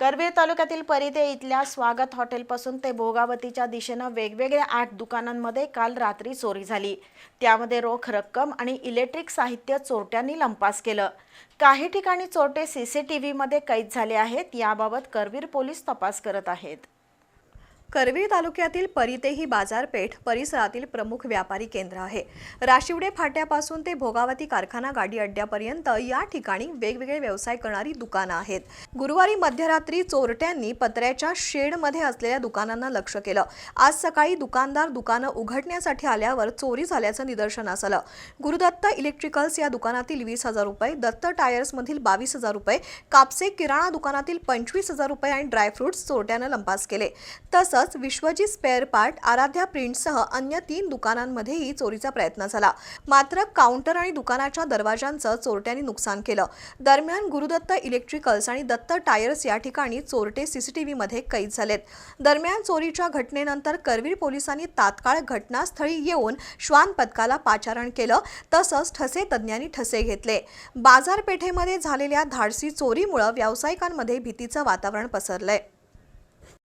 करवीर तालुक्यातील परिते इथल्या स्वागत हॉटेलपासून ते भोगावतीच्या दिशेनं वेगवेगळ्या आठ दुकानांमध्ये काल रात्री चोरी झाली. त्यामध्ये रोख रक्कम आणि इलेक्ट्रिक साहित्य चोरट्यांनी लंपास केलं. काही ठिकाणी चोरटे सीसीटीव्हीमध्ये कैद झाले आहेत याबाबत करवीर पोलीस तपास करत आहेत. करवीर तालुक्यातील परिते ही बाजारपेठ परिसरातील प्रमुख व्यापारी केंद्र आहे. राशिवडे फाट्यापासून ते भोगावती कारखाना गाडी अड्ड्यापर्यंत या ठिकाणी वेगवेगळे व्यवसाय करणारी दुकानं आहेत. गुरुवारी मध्यरात्री चोरट्यांनी पत्र्याच्या शेडमध्ये असलेल्या दुकानांना लक्ष केलं. आज सकाळी दुकानदार दुकानं उघडण्यासाठी आल्यावर चोरी झाल्याचं निदर्शनास आलं गुरुदत्त इलेक्ट्रिकल्स या दुकानातील वीस हजार रुपये दत्त टायर्समधील बावीस हजार रुपये कापसे किराणा दुकानातील पंचवीस हजार रुपये आणि ड्रायफ्रुट्स चोरट्यानं लंपास केले. तसं तसंच विश्वजीत स्पेअर पार्ट आराध्या प्रिंटसह अन्य तीन दुकानांमध्येही चोरीचा प्रयत्न झाला. मात्र काउंटर आणि दुकानाच्या दरवाजांचं चोरट्यांनी नुकसान केलं. दरम्यान गुरुदत्त इलेक्ट्रिकल्स आणि दत्त टायर्स या ठिकाणी चोरटे सीसीटीव्हीमध्ये कैद झालेत. दरम्यान चोरीच्या घटनेनंतर करवीर पोलिसांनी तात्काळ घटनास्थळी येऊन श्वान पथकाला पाचारण केलं. तसंच ठसे तज्ज्ञांनी ठसे घेतले. बाजारपेठेमध्ये झालेल्या धाडसी चोरीमुळे व्यावसायिकांमध्ये भीतीचं वातावरण पसरलंय.